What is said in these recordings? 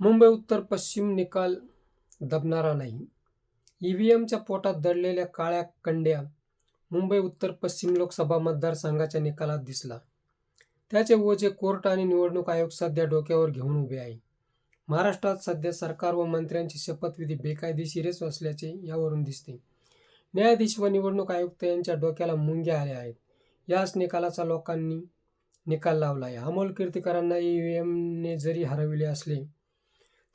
मुंबई उत्तर पश्चिम निकाल दबणारा नाही. ई व्ही एमच्या पोटात दडलेल्या काळ्या कंड्या मुंबई उत्तर पश्चिम लोकसभा मतदारसंघाच्या निकालात दिसला. त्याचे ओझे कोर्ट आणि निवडणूक आयोग सध्या डोक्यावर घेऊन उभे आहे. महाराष्ट्रात सध्या सरकार व मंत्र्यांची शपथविधी बेकायदेशीरच असल्याचे यावरून दिसते. न्यायाधीश व निवडणूक आयुक्त यांच्या डोक्याला मुंग्या आल्या आहेत. याच निकालाचा लोकांनी निकाल लावला आहे अमोल कीर्तिकरांना ईव्हीएमने जरी हरविले असले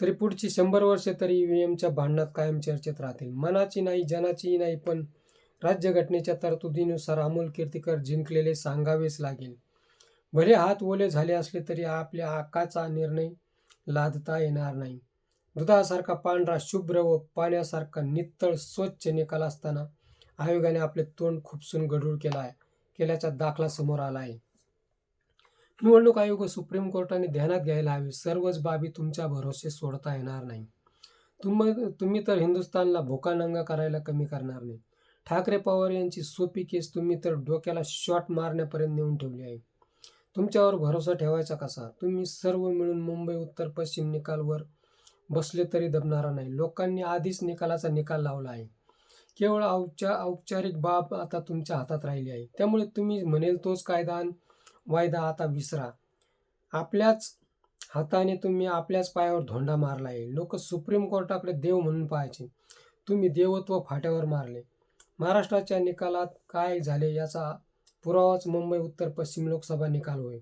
तरी पुढची शंभर वर्षे तरी ईव्हीएमच्या भांडणात कायम चर्चेत राहतील. मनाची नाही जनाचीही नाही पण राज्यघटनेच्या तरतुदीनुसार अमोल कीर्तीकर जिंकलेले सांगावेच लागेल. भले हात ओले झाले असले तरी आपल्या हक्काचा निर्णय लादता येणार नाही. दुधासारखा पांढरा शुभ्र व पाण्यासारखा नित्तळ स्वच्छ निकाल असताना आयोगाने आपले तोंड खुपसून गढूळ केला आहे. केल्याचा दाखला समोर आला आहे. निवडणूक आयोग व सुप्रीम कोर्टाने ध्यानात घ्यायला हवे. सर्वच बाबी तुमच्या भरोसे सोडता येणार नाही. तुम तुम्ही तर हिंदुस्थानला भोकानंगा करायला कमी करणार नाही. ठाकरे पवार यांची सोपी केस तुम्ही तर डोक्याला शॉट मारण्यापर्यंत नेऊन ठेवली आहे. तुमच्यावर भरोसा ठेवायचा कसा? तुम्ही सर्व मिळून मुंबई उत्तर पश्चिम निकालवर बसले तरी दबणारा नाही. लोकांनी आधीच निकालाचा निकाल लावला आहे. केवळ औपचा औपचारिक बाब आता तुमच्या हातात राहिली आहे. त्यामुळे तुम्ही म्हणेल तोच कायदा आणि वायदा आता विसरा. आपल्याच हाताने तुम्ही आपल्याच पायावर धोंडा मारला आहे. लोक सुप्रीम कोर्टाकडे देव म्हणून पाहायचे. तुम्ही देवत्व फाट्यावर मारले. महाराष्ट्राच्या निकालात काय झाले याचा पुरावाच मुंबई उत्तर पश्चिम लोकसभा निकाल होय.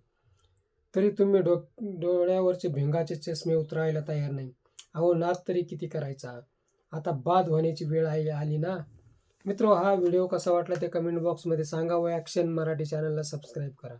तरी तुम्ही डो डोळ्यावरचे भिंगाचे चष्मे उतरायला तयार नाही. अहो नाद तरी किती करायचा? आता बाद होण्याची वेळ आहे आली ना? मित्र हा व्हिडिओ कसा वाटला ते कमेंट बॉक्समध्ये सांगा व ॲक्शन मराठी चॅनलला सबस्क्राईब करा.